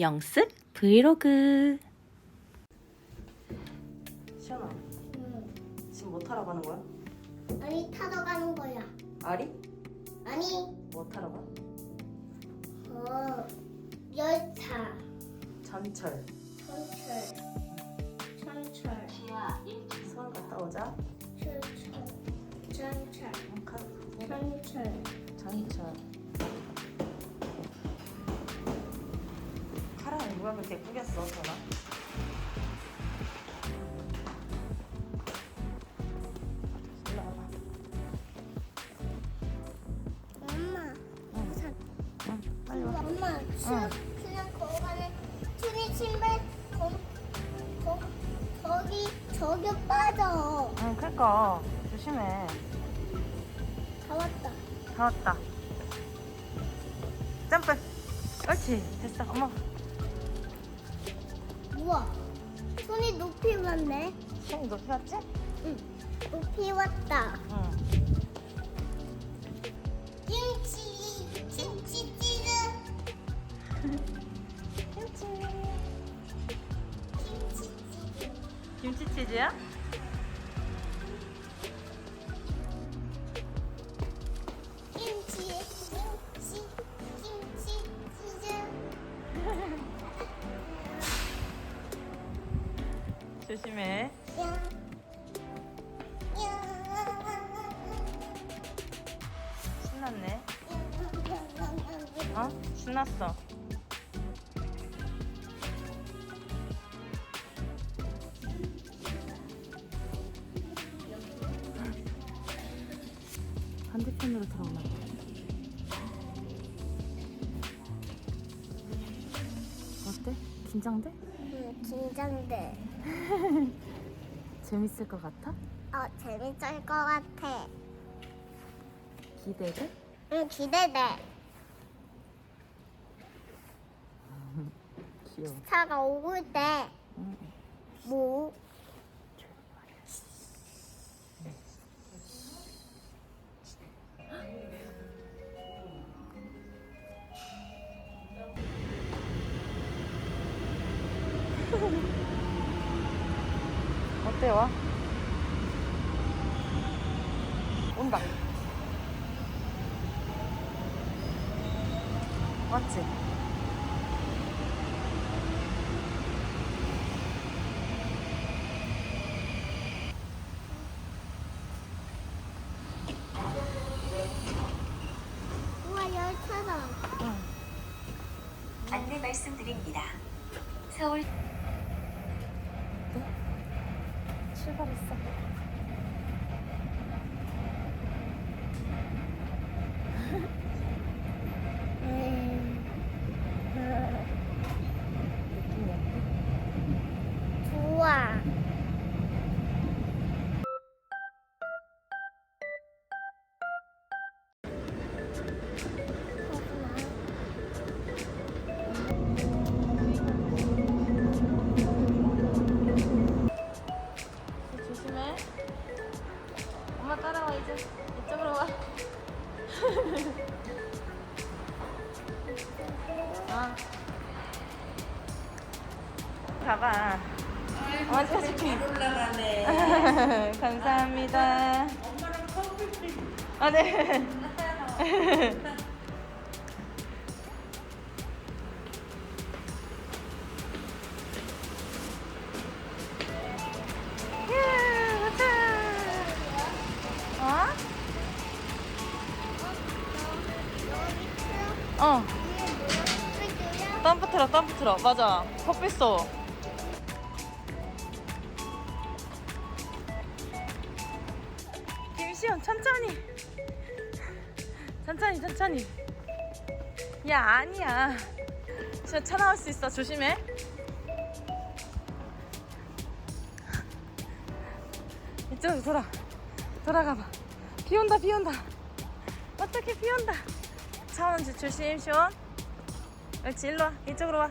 영습 브이로그. 시연아, 응. 지금 뭐 타러 가는 거야? 아니 타러 가는 거야. 아리? 아니 뭐 타러 가? 어 열차 전철. 천철 천철 서울 갔다 오자. 천철 천철 응, 가. 천철 전철. 누가 그렇게 꾸겼어, 전화? 일로 와봐. 엄마 우산 응, 빨리 와. 엄마 수 그냥 순이 신발 거, 거, 거기 저기 빠져 응, 그니까. 조심해. 다 왔다 다 왔다. 점프. 옳지. 됐어. 어머. 우와 손이 높이 왔네 손이 높이 왔지? 응 높이 왔다 응. 김치 김치찌개 김치. 김치찌개 김치치즈야? 조심해. 신났네. 어? 신났어. 반대편으로 들어오나 봐. 어때? 긴장돼? 응, 긴장돼. 재밌을 것 같아? 어, 재밌을 것 같아. 기대돼? 응, 기대돼. 귀여워. 차가 오고 때, 응. 뭐? 온다. 맞지? 우와, 열차다. 응. 안내 말씀드립니다. 서울 출발했어. 가봐. 엄마 찍어줄게. 올라가네. 감사합니다. 엄마랑 커플 아 네. 예, 가자. 어? 어. 덤프 틀어, 덤프 틀어. 맞아. 커피 쏘. 천천히. 야, 아니야. 진짜 차 나올 수 있어. 조심해. 이쪽으로 돌아. 돌아가봐. 비 온다, 비 온다. 어떻게 비 온다. 차원 조심, 시원. 옳지, 일로 와. 이쪽으로 와.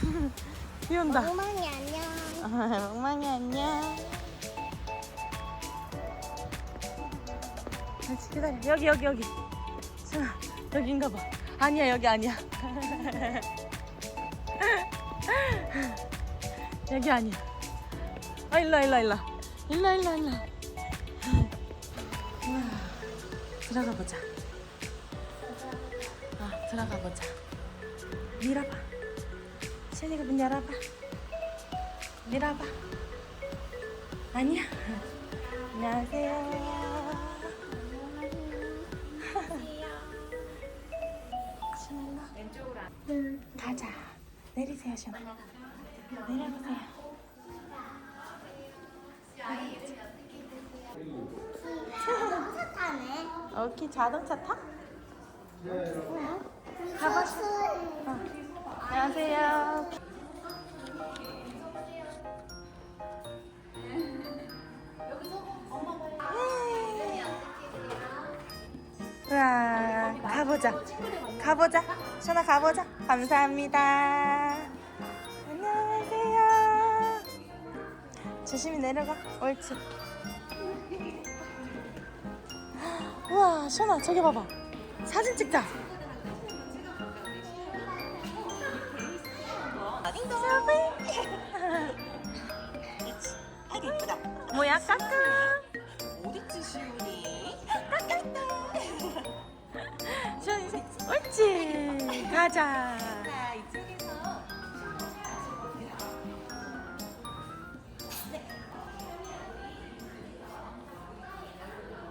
비 온다. 엉망이 안녕. 아, 멍멍이 안녕. 옳지, 기다려. 여기, 여기, 여기. 자, 여긴가 봐. 아니야 여기 아니야. 여기 아니야. 아 일로 와, 일로 와, 일로 와. 일로 와, 일로 와, 일로 들어가 보자. 아 들어가 보자. 밀어봐. 시연이가 문 열어봐. 밀어봐. 아니야. 안녕하세요 가자 내리세요 신나 내려보세요 자동차 타네. 오케이 자동차 타? 가봤어. 안녕하세요 우와 가보자. 가보자. 시원아 가보자. 감사합니다. 안녕하세요. 조심히 내려가. 옳지. 우와 시원아 저기 봐봐. 사진 찍자. 이쁘다. 뭐야 까꿍 어딨지 시훈이? 생 옳지. 가자. 자 이쪽에서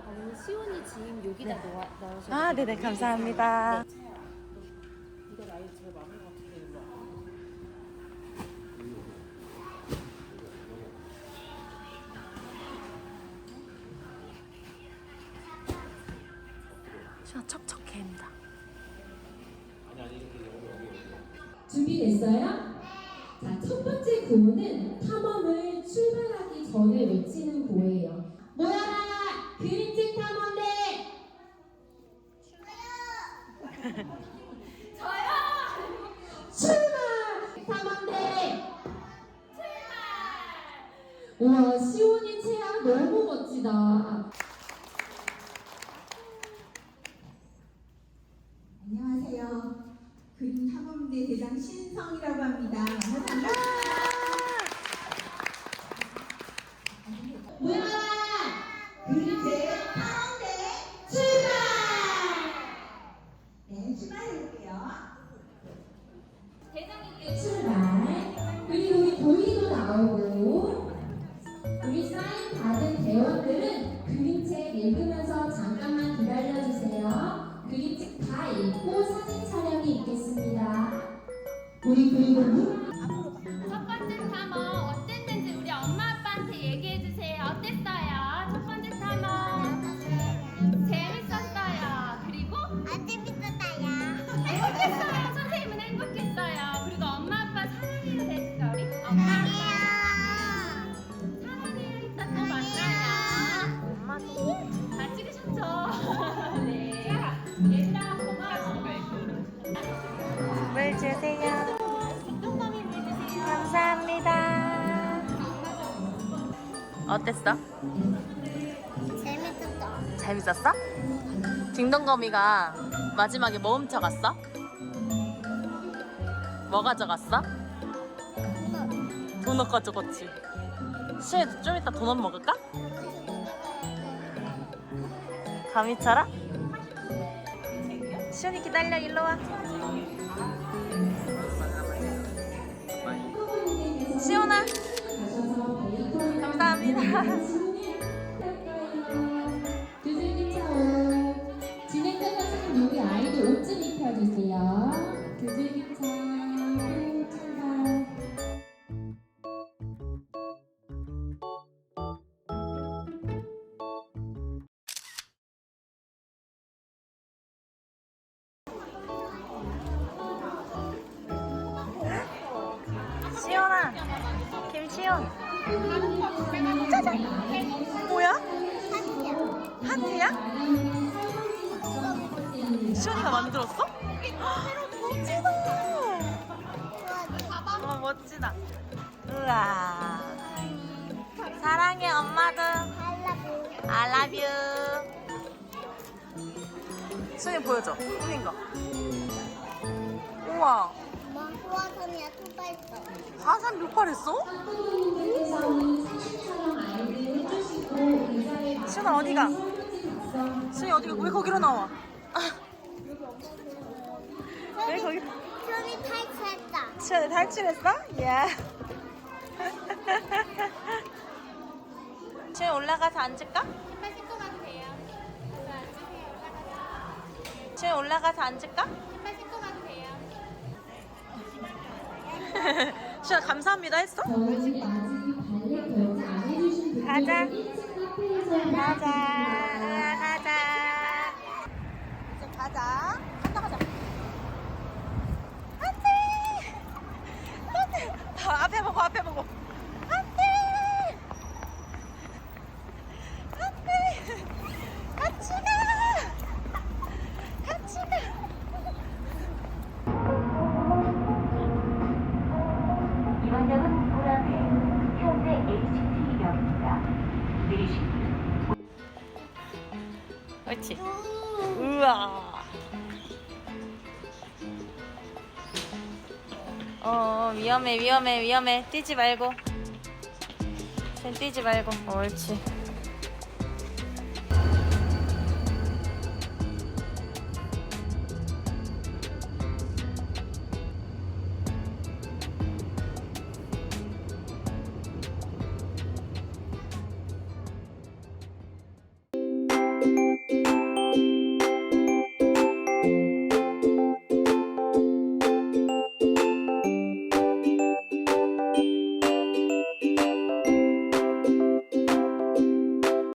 아니 시온이 지금 여기다 넣어 넣으셔. 아 네네. 감사합니다. 이거 나이 제일 많은 것 구호는 탐험을 출발하기 전에 외치는 구호예요. 모여라! 그림책 탐험대! 저요! 출발! 탐험대! 출발! 우와, 시온이 체형 너무 멋지다. 안녕하세요. 그림 탐험대 대장 신성이라고 합니다. 어땠어? 재밌었어. 재밌었어? 딩동거미가 마지막에 뭐 훔쳐갔어? 뭐 가져갔어? 도넛 가져갔지 시에 좀 이따 도넛 먹을까? 감이처럼? 시연이 기다려 일로 와 시온아 감사합니다 여기 아이들. 시온아 김시온 짜잔 뭐야? 하트야? 시온이가 만들었어? 멋지다. 어 멋지다. 우와. 사랑해 엄마도. I love you. 수이 보여줘. 꾸민 거. 나와? 엄마 소화선이야 투발했어. 화산 묘팔했어? 학부모님들께서는 사진 촬영 아이들 해주시고 의자에 시연아 어디가? 시연이 어디가? 왜 거기로 나와? 왜 거기? 수연이 탈출했다. 시연이 탈출했어? 예. 시연 올라가서 앉을까? 돼요. 시연 올라가서 앉을까? 시연 감사합니다 했어? 저희 아직 발레 결제 안 해주신 분들 가자. 1층 카페에서 가자. 가자. 이제 가자. 간다 가자. 안돼. 안돼. 앞에 보고 앞에 보고. 그렇지. 우와. 어 위험해 위험해 위험해 뛰지 말고. 쟤 뛰지 말고. 옳지.